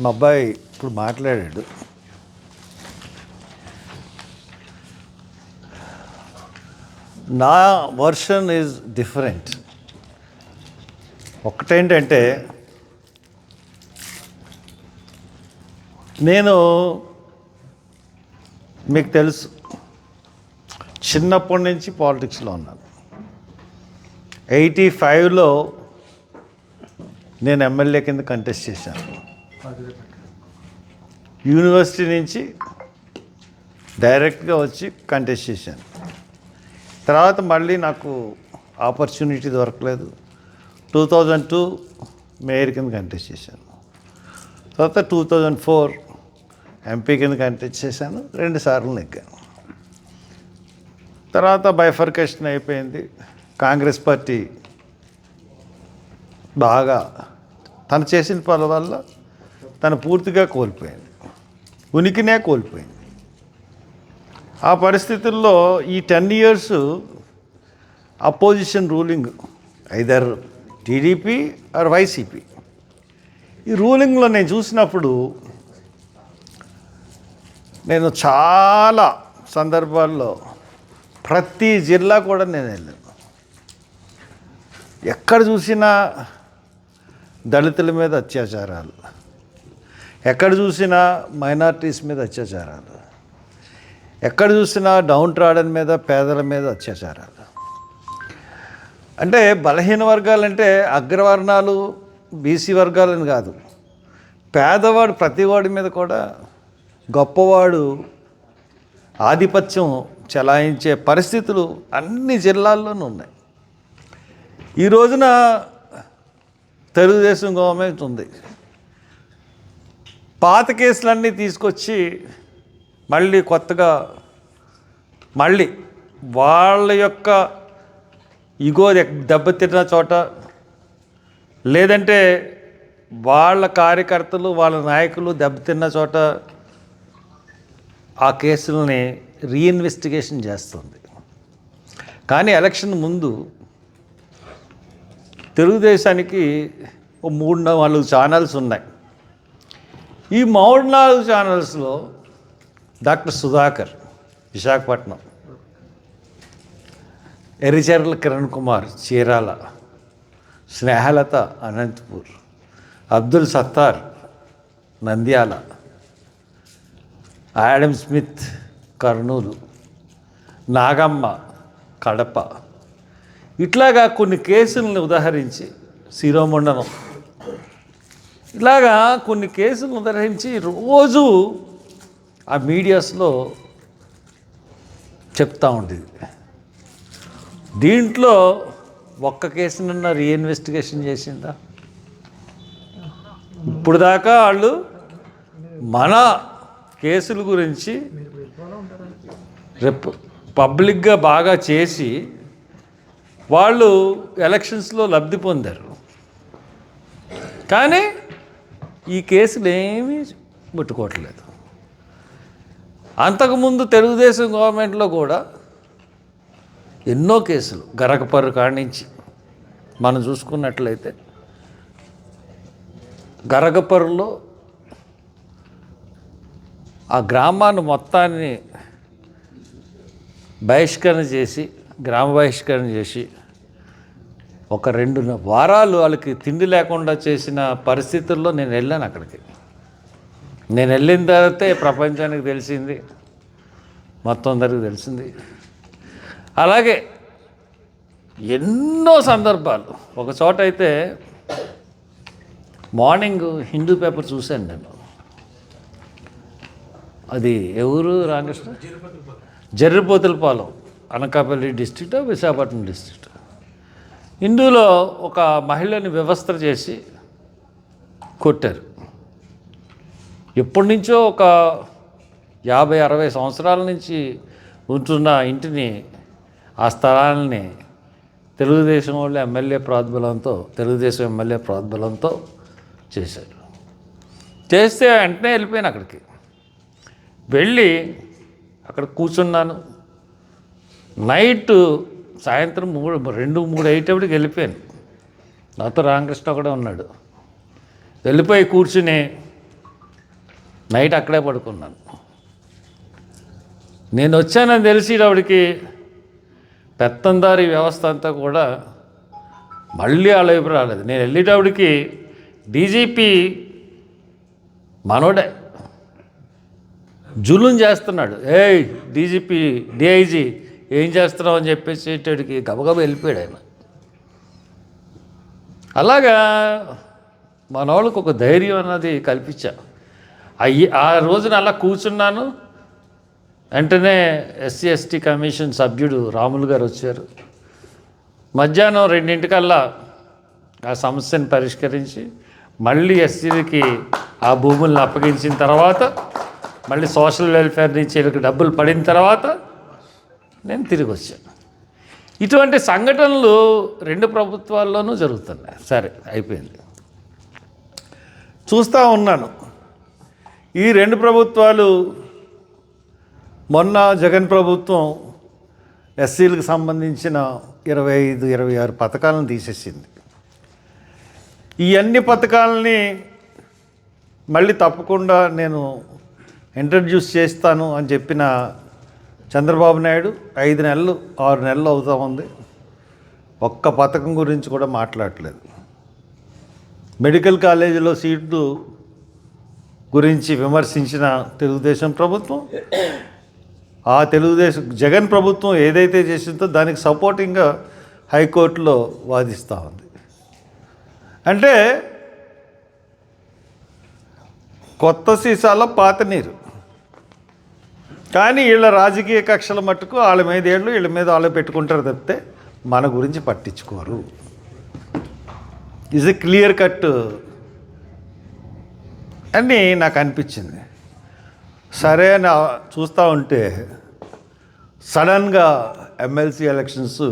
మా అబ్బాయి ఇప్పుడు మాట్లాడాడు. నా వర్షన్ ఈజ్ డిఫరెంట్ ఒకటేంటంటే నేను మీకు తెలుసు చిన్నప్పటి నుంచి పాలిటిక్స్లో ఉన్నాను. ఎయిటీ ఫైవ్లో నేను ఎమ్మెల్యే కింద కంటెస్ట్ చేశాను. యూనివర్సిటీ నుంచి డైరెక్ట్గా వచ్చి కంటెస్ట్ చేశాను. తర్వాత మళ్ళీ నాకు ఆపర్చునిటీ దొరకలేదు. టూ థౌజండ్ టూ మేయర్ కింద కంటెస్ట్ చేశాను. తర్వాత టూ థౌజండ్ ఫోర్ ఎంపీ కింద కంటెస్ట్ చేశాను. రెండు సార్లు నెగ్గాను. తర్వాత బైఫర్కేషన్ అయిపోయింది. కాంగ్రెస్ పార్టీ బాగా తను చేసిన పనుల వల్ల తను పూర్తిగా కోల్పోయింది. ఉనికినే కోల్పోయింది. ఆ పరిస్థితుల్లో ఈ ten years opposition ruling either TDP or YCP. ఈ రూలింగ్లో నేను చూసినప్పుడు నేను చాలా సందర్భాల్లో ప్రతి జిల్లా కూడా నేను వెళ్ళాను. ఎక్కడ చూసినా దళితుల మీద అత్యాచారాలు. ఎక్కడ చూసినా మైనార్టీస్ మీద అత్యాచారాలు. ఎక్కడ చూసినా డౌన్ ట్రాడన్ మీద పేదల మీద అత్యాచారాలు. అంటే బలహీన వర్గాలంటే అగ్రవర్ణాలు బీసీ వర్గాలని కాదు. పేదవాడు ప్రతివాడి మీద కూడా గొప్పవాడు ఆధిపత్యం చెలాయించే పరిస్థితులు అన్ని జిల్లాల్లోనూ ఉన్నాయి. ఈ రోజున తెలుగుదేశం గవర్నమెంట్ ఉంది. పాత కేసులన్నీ తీసుకొచ్చి మళ్ళీ కొత్తగా మళ్ళీ వాళ్ళ యొక్క ఇగో దెబ్బతిన్న చోట లేదంటే వాళ్ళ కార్యకర్తలు వాళ్ళ నాయకులు దెబ్బతిన్న చోట ఆ కేసులని రీఇన్వెస్టిగేషన్ చేస్తుంది. కానీ ఎలక్షన్ ముందు తెలుగుదేశానికి ఓ మూడు నాలుగు ఛానల్స్ ఉన్నాయి. ఈ మౌడ్ నాలుగు ఛానల్స్లో doctor Sudhakar Visakhapatnam Yericharla Kiran Kumar Chirala Snehalatha Anantapur Abdul Sattar Nandyal Adam Smith Kurnool Nagamma Kadapa. ఇట్లాగా కొన్ని కేసులను ఉదాహరించి శిరోమండనం ఇలాగా కొన్ని కేసులు ఉదాహరించి రోజు ఆ మీడియాస్లో చెప్తూ ఉండేది. దీంట్లో ఒక్క కేసునన్నా రీఇన్వెస్టిగేషన్ చేసిందా? ఇప్పుడు దాకా వాళ్ళు మన కేసుల గురించి రేపు పబ్లిక్గా బాగా చేసి వాళ్ళు ఎలక్షన్స్లో లబ్ధి పొందారు. కానీ ఈ కేసులు ఏమీ ముట్టుకోవట్లేదు. అంతకుముందు తెలుగుదేశం గవర్నమెంట్లో కూడా ఎన్నో కేసులు గరకపర్రు కాణించి మనం చూసుకున్నట్లయితే గరగపర్రులో ఆ గ్రామాన్ని మొత్తాన్ని బహిష్కరణ చేసి గ్రామ బహిష్కరణ చేసి ఒక రెండు వారాలు వాళ్ళకి తిండి లేకుండా చేసిన పరిస్థితుల్లో నేను వెళ్ళాను అక్కడికి. నేను వెళ్ళిన తర్వాతే ప్రపంచానికి తెలిసింది. మొత్తం అందరికి తెలిసింది. అలాగే ఎన్నో సందర్భాలు. ఒక చోట అయితే మార్నింగ్ హిందూ పేపర్ చూశాను నేను. అది ఎవరు Ramakrishna? Jarripotulapalem Anakapalli district Visakhapatnam district. హిందూలో ఒక మహిళని వ్యవస్థ చేసి కొట్టారు. ఎప్పటి నుంచో ఒక యాభై అరవై సంవత్సరాల నుంచి ఉంటున్న ఇంటిని ఆ స్థలాన్ని తెలుగుదేశం వాళ్ళు ఎమ్మెల్యే ప్రాతిబలంతో తెలుగుదేశం ఎమ్మెల్యే ప్రాతిబలంతో చేశారు. చేస్తే వెంటనే వెళ్ళిపోయాను అక్కడికి. వెళ్ళి అక్కడ కూర్చున్నాను. నైట్ సాయంత్రం మూడు రెండు మూడు అయ్యేటప్పటికి వెళ్ళిపోయాను. నాతో రామకృష్ణ కూడా ఉన్నాడు. వెళ్ళిపోయి కూర్చుని నైట్ అక్కడే పడుకున్నాను. నేను వచ్చానని తెలిసేటప్పటికి పెత్తందారి వ్యవస్థ అంతా కూడా మళ్ళీ వాళ్ళ వైపు రాలేదు. నేను వెళ్ళేటప్పటికి డీజీపీ మనోడే జులుం చేస్తున్నాడు. ఏయ్ డీజీపీ డిఐజీ ఏం చేస్తున్నావు అని చెప్పేసేటడికి గబగబ వెళ్ళిపోయాడు ఆయన. అలాగా మన వాళ్ళకు ఒక ధైర్యం అన్నది కల్పించా. అయ్యి ఆ రోజున అలా కూర్చున్నాను. వెంటనే ఎస్సీ ఎస్టీ కమిషన్ సభ్యుడు రాములు గారు వచ్చారు. మధ్యాహ్నం రెండింటికల్లా ఆ సమస్యను పరిష్కరించి మళ్ళీ ఎస్సీలకి ఆ భూములను అప్పగించిన తర్వాత మళ్ళీ సోషల్ వెల్ఫేర్ నుంచి వీళ్ళకి డబ్బులు పడిన తర్వాత నేను తిరిగి వచ్చాను ఇటువంటి సంఘటనలు రెండు ప్రభుత్వాల్లోనూ జరుగుతున్నాయి. సరే అయిపోయింది. చూస్తూ ఉన్నాను. ఈ రెండు ప్రభుత్వాలు మొన్న జగన్ ప్రభుత్వం ఎస్సీలకు సంబంధించిన ఇరవై ఐదు ఇరవై ఆరు పథకాలను తీసేసింది. ఈ అన్ని పథకాలని మళ్ళీ తప్పకుండా నేను ఇంట్రడ్యూస్ చేస్తాను అని చెప్పిన చంద్రబాబు నాయుడు ఐదు నెలలు ఆరు నెలలు అవుతా ఉంది. ఒక్క పథకం గురించి కూడా మాట్లాడలేదు. మెడికల్ కాలేజీలో సీట్లు గురించి విమర్శించిన తెలుగుదేశం ప్రభుత్వం ఆ తెలుగుదేశం జగన్ ప్రభుత్వం ఏదైతే చేసిందో దానికి సపోర్టింగ్గా హైకోర్టులో వాదిస్తూ ఉంది. అంటే కొత్త సీసాలో పాత నీరు. కానీ వీళ్ళ రాజకీయ కక్షల మట్టుకు వాళ్ళ మీద ఏళ్ళు వీళ్ళ మీద వాళ్ళు పెట్టుకుంటారు తప్పితే మన గురించి పట్టించుకోరు. ఇజ్ ఎ క్లియర్ కట్ అని నాకు అనిపించింది. సరే అని చూస్తూ ఉంటే సడన్గా MLC elections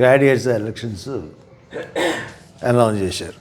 graduates elections announce చేశారు.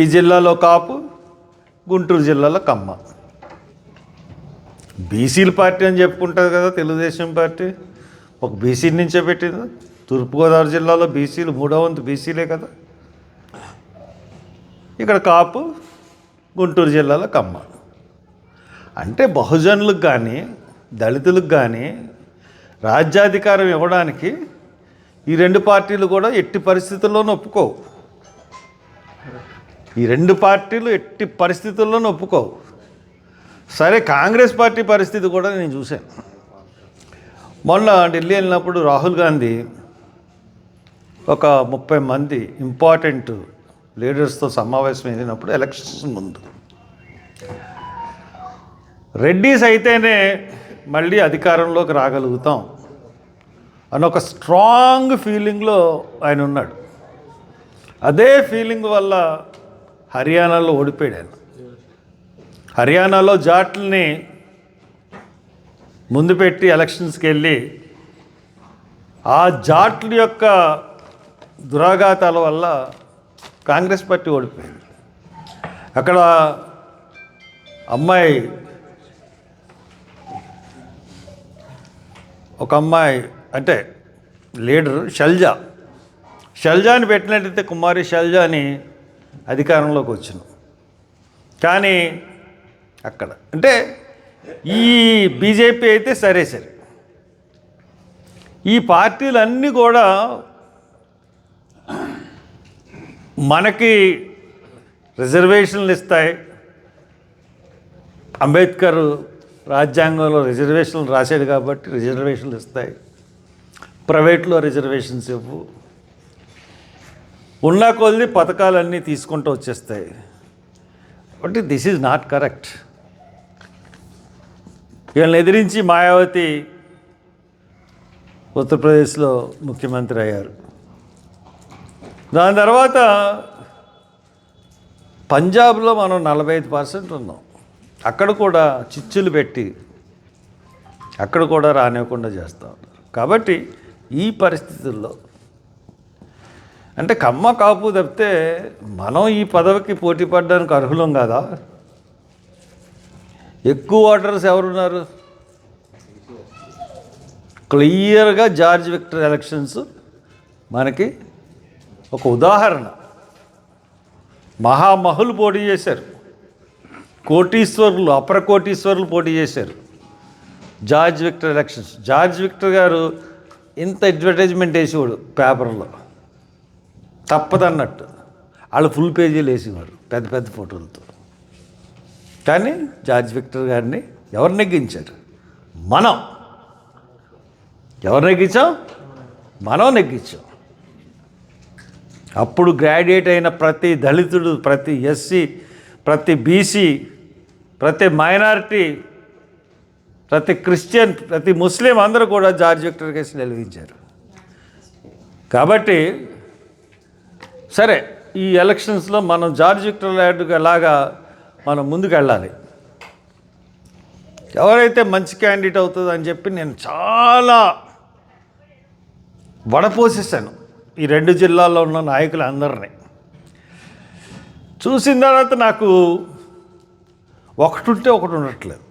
ఈ జిల్లాలో కాపు గుంటూరు జిల్లాలో కమ్మ. బీసీల పార్టీ అని చెప్పుకుంటుంది కదా తెలుగుదేశం పార్టీ. ఒక బీసీ నుంచే పెట్టింది. తూర్పుగోదావరి జిల్లాలో బీసీలు మూడో వంతు బీసీలే కదా. ఇక్కడ కాపు గుంటూరు జిల్లాలో కమ్మ. అంటే బహుజనులకు కానీ దళితులకు కానీ రాజ్యాధికారం ఇవ్వడానికి ఈ రెండు పార్టీలు కూడా ఎట్టి పరిస్థితుల్లోనూ ఒప్పుకోవు. ఈ రెండు పార్టీలు ఎట్టి పరిస్థితుల్లోనూ ఒప్పుకోవు. సరే కాంగ్రెస్ పార్టీ పరిస్థితి కూడా నేను చూశాను. మొన్న ఢిల్లీ వెళ్ళినప్పుడు రాహుల్ గాంధీ ఒక ముప్పై మంది ఇంపార్టెంట్ లీడర్స్తో సమావేశం అయినప్పుడు ఎలక్షన్స్ ముందు. రెడ్డీస్ అయితేనే మళ్ళీ అధికారంలోకి రాగలుగుతాం అని ఒక స్ట్రాంగ్ ఫీలింగ్లో ఆయన ఉన్నాడు. అదే ఫీలింగ్ వల్ల హర్యానాలో ఓడిపోయాడు ఆయన. హర్యానాలో జాట్లని ముందు పెట్టి ఎలక్షన్స్కి వెళ్ళి ఆ జాట్ల యొక్క దురాఘాతాల వల్ల కాంగ్రెస్ పార్టీ ఓడిపోయింది. అక్కడ అమ్మాయి ఒక అమ్మాయి అంటే లీడర్ షల్జా. షల్జాని పెట్టినట్టయితే కుమారి షల్జాని అధికారంలోకి వచ్చిన కానీ అక్కడ. అంటే ఈ బీజేపీ అయితే సరే సరే. ఈ పార్టీలన్నీ కూడా మనకి రిజర్వేషన్లు ఇస్తాయి. అంబేద్కర్ రాజ్యాంగంలో రిజర్వేషన్లు రాశాడు కాబట్టి రిజర్వేషన్లు ఇస్తాయి. ప్రైవేట్లో రిజర్వేషన్స్ ఇవ్వు. ఉన్న కొద్ది పథకాలన్నీ తీసుకుంటూ వచ్చేస్తాయి. కాబట్టి దిస్ ఈజ్ నాట్ కరెక్ట్. వీళ్ళని ఎదిరించి మాయావతి ఉత్తరప్రదేశ్లో ముఖ్యమంత్రి అయ్యారు. దాని తర్వాత పంజాబ్లో మనం నలభై ఐదు పర్సెంట్ ఉన్నాం. అక్కడ కూడా చిచ్చులు పెట్టి అక్కడ కూడా రానివ్వకుండా చేస్తూ ఉన్నారు. కాబట్టి ఈ పరిస్థితుల్లో అంటే కమ్మ కాపు తప్పితే మనం ఈ పదవికి పోటీ పడడానికి అర్హులం కదా? ఎక్కువ ఓటర్స్ ఎవరున్నారు? క్లియర్గా జార్జ్ విక్టర్ ఎలక్షన్స్ మనకి ఒక ఉదాహరణ. మహామహులు పోటీ చేశారు. కోటీశ్వరులు అపర కోటీశ్వరులు పోటీ చేశారు. George Victor elections. George Victor garu ఇంత అడ్వర్టైజ్మెంట్ వేసేవాడు పేపర్లో. తప్పదన్నట్టు. వాళ్ళు ఫుల్ పేజీలు వేసేవారు పెద్ద పెద్ద ఫోటోలతో. కానీ జార్జ్ విక్టర్ గారిని ఎవరు నెగ్గించారు? మనం. ఎవరు నెగ్గించాం? మనం నెగ్గించాం. అప్పుడు గ్రాడ్యుయేట్ అయిన ప్రతి దళితుడు ప్రతి ఎస్సీ ప్రతి బీసీ ప్రతి మైనారిటీ ప్రతి క్రిస్టియన్ ప్రతి ముస్లిం అందరూ కూడా జార్జ్ విక్టర్ కేసు నిలవించారు కాబట్టి సరే ఈ ఎలక్షన్స్లో మనం జార్జ్ విక్టర్ లాంటి లాగా మనం ముందుకు వెళ్ళాలి ఎవరైతే మంచి క్యాండిడేట్ అవుతుందో అని చెప్పి నేను చాలా వడపోసేసాను. ఈ రెండు జిల్లాల్లో ఉన్న నాయకులు అందరినీ చూసిన తర్వాత నాకు ఒకటి ఉంటే ఒకటి ఉండట్లేదు.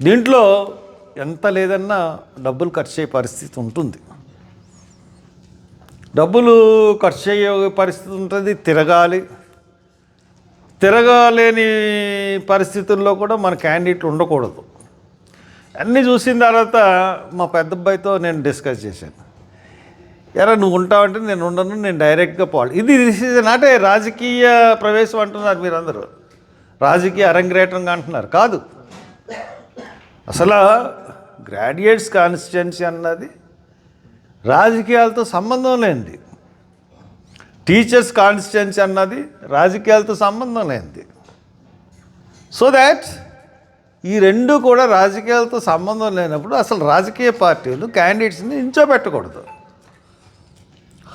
దీంట్లో ఎంత లేదన్నా డబ్బులు ఖర్చు అయ్యే పరిస్థితి ఉంటుంది. డబ్బులు ఖర్చు అయ్యే పరిస్థితి ఉంటుంది తిరగాలి. తిరగలేని పరిస్థితుల్లో కూడా మన క్యాండిడేట్లు ఉండకూడదు. అన్నీ చూసిన తర్వాత మా పెద్ద అబ్బాయితో నేను డిస్కస్ చేశాను. ఎరా నువ్వు ఉంటావంటే నేను ఉండను నేను డైరెక్ట్గా పోవాలి. ఇది దిస్ ఇస్ నాటే రాజకీయ ప్రవేశం అంటున్నారు మీరందరూ. రాజకీయ అరంగ్రేటంగా అంటున్నారు. కాదు. అసలు గ్రాడ్యుయేట్స్ కాన్స్టిట్యున్సీ అన్నది రాజకీయాలతో సంబంధం లేనిది. టీచర్స్ కాన్స్టిట్యున్సీ అన్నది రాజకీయాలతో సంబంధం లేనిది. సో దాట్ ఈ రెండు కూడా రాజకీయాలతో సంబంధం లేనప్పుడు అసలు రాజకీయ పార్టీలు క్యాండిడేట్స్ని నించోబెట్టకూడదు.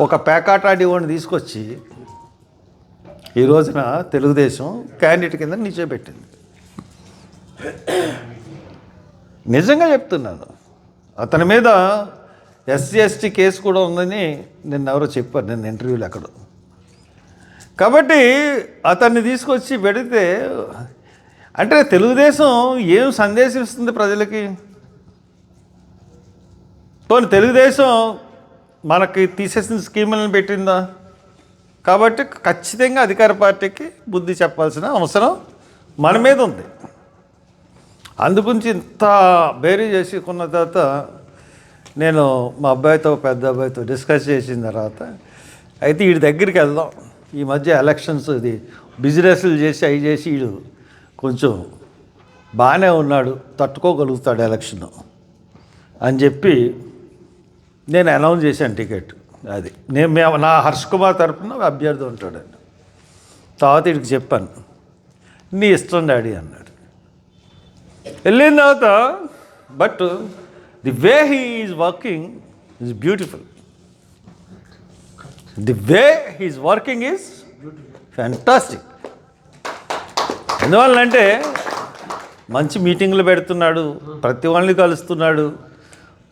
ఒక పేకాటాడి వాడిని తీసుకొచ్చి ఈ రోజున తెలుగుదేశం క్యాండిడేట్ కింద నిల్చోబెట్టింది నిజంగా చెప్తున్నాను. అతని మీద ఎస్సీ ఎస్టీ కేసు కూడా ఉందని నిన్న ఎవరో చెప్పారు నిన్న ఇంటర్వ్యూలో అక్కడ కాబట్టి అతన్ని తీసుకొచ్చి పెడితే అంటే తెలుగుదేశం ఏం సందేశం ఇస్తుంది ప్రజలకి? పోనీ తెలుగుదేశం మనకి తీసేసిన స్కీములను పెట్టిందా? కాబట్టి ఖచ్చితంగా అధికార పార్టీకి బుద్ధి చెప్పాల్సిన అవసరం మన మీద ఉంది. అందుగురించి ఇంత బేరీ చేసుకున్న తర్వాత నేను మా అబ్బాయితో పెద్ద అబ్బాయితో డిస్కస్ చేసిన తర్వాత అయితే వీడి దగ్గరికి వెళ్దాం. ఈ మధ్య ఎలక్షన్స్ ఇది బిజినెస్లు చేసి అవి చేసి వీడు కొంచెం బాగానే ఉన్నాడు తట్టుకోగలుగుతాడు ఎలక్షన్ అని చెప్పి నేను అనౌన్స్ చేశాను టికెట్. అది నేను మేము నా హర్ష్ కుమార్ తరఫున అభ్యర్థి ఉంటాడండి తర్వాత వీడికి చెప్పాను నీ ఇష్టం డాడీ అన్నాడు. వెళ్ళిన తర్వాత but the way he is working is beautiful the way he's working is fantastic ఎందువల్లంటే మంచి మీటింగ్లు పెడుతున్నాడు ప్రతి వాళ్ళని కలుస్తున్నాడు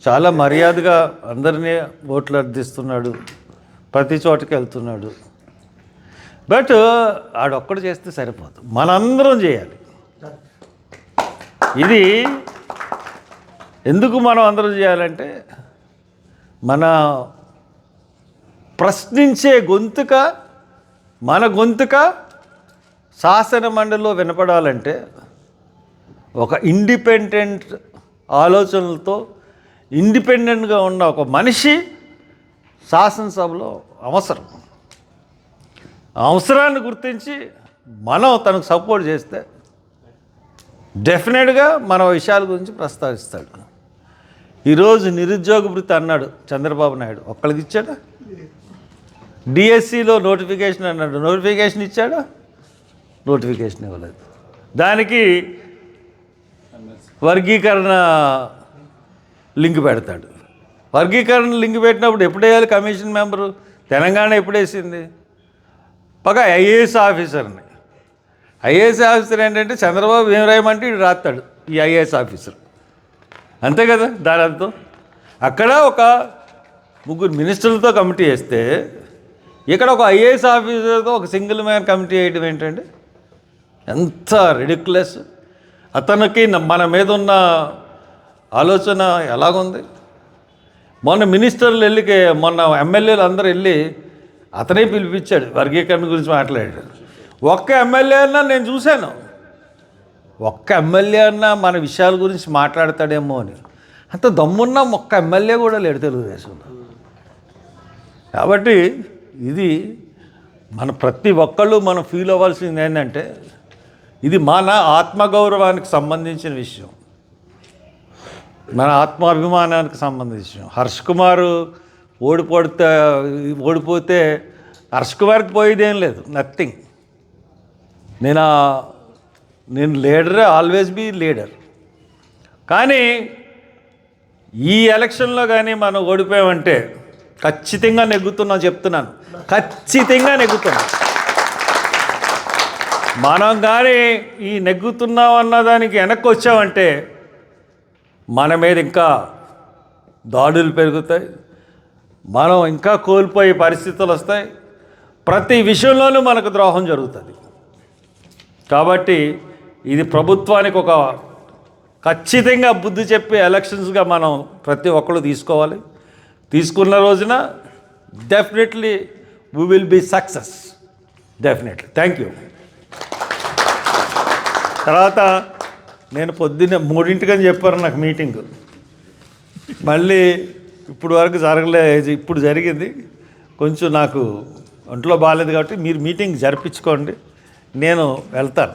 చాలా మర్యాదగా అందరినీ ఓట్లు అర్థిస్తున్నాడు ప్రతి చోటకి వెళ్తున్నాడు. బట్ ఆడొక్కడు చేస్తే సరిపోదు. మనందరం చేయాలి. ఇది ఎందుకు మనం అందరూ చేయాలంటే మన ప్రశ్నించే గొంతుక మన గొంతుక శాసన మండలిలో వినపడాలంటే ఒక ఇండిపెండెంట్ ఆలోచనలతో ఇండిపెండెంట్గా ఉన్న ఒక మనిషి శాసనసభలో అవసరం. అవసరాన్ని గుర్తించి మనం తనకు సపోర్ట్ చేస్తే డెఫినెట్గా మన విషయాల గురించి ప్రస్తావిస్తాడు. ఈరోజు నిరుద్యోగ వృత్తి అన్నాడు చంద్రబాబు నాయుడు. ఒక్కడికి ఇచ్చాడా? డిఎస్సిలో నోటిఫికేషన్ అన్నాడు. నోటిఫికేషన్ ఇచ్చాడా? నోటిఫికేషన్ ఇవ్వలేదు. దానికి వర్గీకరణ లింక్ పెడతాడు. వర్గీకరణ లింక్ పెట్టినప్పుడు ఎప్పుడు వేయాలి కమిషన్ మెంబరు? తెలంగాణ ఎప్పుడేసింది? పగా ఐఏఎస్ ఆఫీసర్ని. ఐఏఎస్ ఆఫీసర్ ఏంటంటే చంద్రబాబు ఏం రాయమంటే ఇటు రాస్తాడు ఈ ఐఏఎస్ ఆఫీసర్. అంతే కదా దాని అర్థం? అక్కడ ఒక ముగ్గురు మినిస్టర్లతో కమిటీ వేస్తే ఇక్కడ ఒక ఐఏఎస్ ఆఫీసర్తో ఒక సింగిల్ మ్యాన్ కమిటీ వేయడం ఏంటండి? ఎంత రెడిక్యులస్ అతనికి మన మీద ఉన్న ఆలోచన ఎలాగుంది? మొన్న మినిస్టర్లు వెళ్ళి మొన్న ఎమ్మెల్యేలు అందరూ వెళ్ళి అతనే పిలిపించాడు వర్గీకరణ గురించి మాట్లాడాడు. ఒక్క ఎమ్మెల్యే అన్నా నేను చూశాను. ఒక్క ఎమ్మెల్యే అన్నా మన విషయాల గురించి మాట్లాడతాడేమో అని. అంత దమ్మున్న ఒక్క ఎమ్మెల్యే కూడా లేడు తెలుగుదేశంలో. కాబట్టి ఇది మన ప్రతి ఒక్కళ్ళు మనం ఫీల్ అవ్వాల్సింది ఏంటంటే ఇది మన ఆత్మగౌరవానికి సంబంధించిన విషయం. మన ఆత్మాభిమానానికి సంబంధించిన విషయం. హర్ష్ కుమార్ ఓడిపోతే ఓడిపోతే హర్ష్ కుమార్కి పోయేదేం లేదు. నథింగ్ నేను నేను లీడరే ఆల్వేస్ బీ లీడర్. కానీ ఈ ఎలక్షన్లో కానీ మనం ఓడిపోయామంటే ఖచ్చితంగా నెగ్గుతున్నా చెప్తున్నాను. ఖచ్చితంగా నెగ్గుతున్నాం. మనం కానీ ఈ నెగ్గుతున్నాం అన్న దానికి వెనక్కి వచ్చామంటే మన మీద ఇంకా దాడులు పెరుగుతాయి. మనం ఇంకా కోల్పోయే పరిస్థితులు వస్తాయి. ప్రతి విషయంలోనూ మనకు ద్రోహం జరుగుతుంది. కాబట్టి ఇది ప్రభుత్వానికి ఒక ఖచ్చితంగా బుద్ధి చెప్పే ఎలక్షన్స్గా మనం ప్రతి ఒక్కరు తీసుకోవాలి. తీసుకున్న రోజున definitely we will be success definitely thank you తర్వాత నేను పొద్దున్నే మూడింటికని చెప్పారు నాకు మీటింగ్ మళ్ళీ ఇప్పుడు వరకు జరగలేదు ఇప్పుడు జరిగింది. కొంచెం నాకు ఒంట్లో బాగాలేదు కాబట్టి మీరు మీటింగ్ జరిపించుకోండి. నేను వెళ్తాను.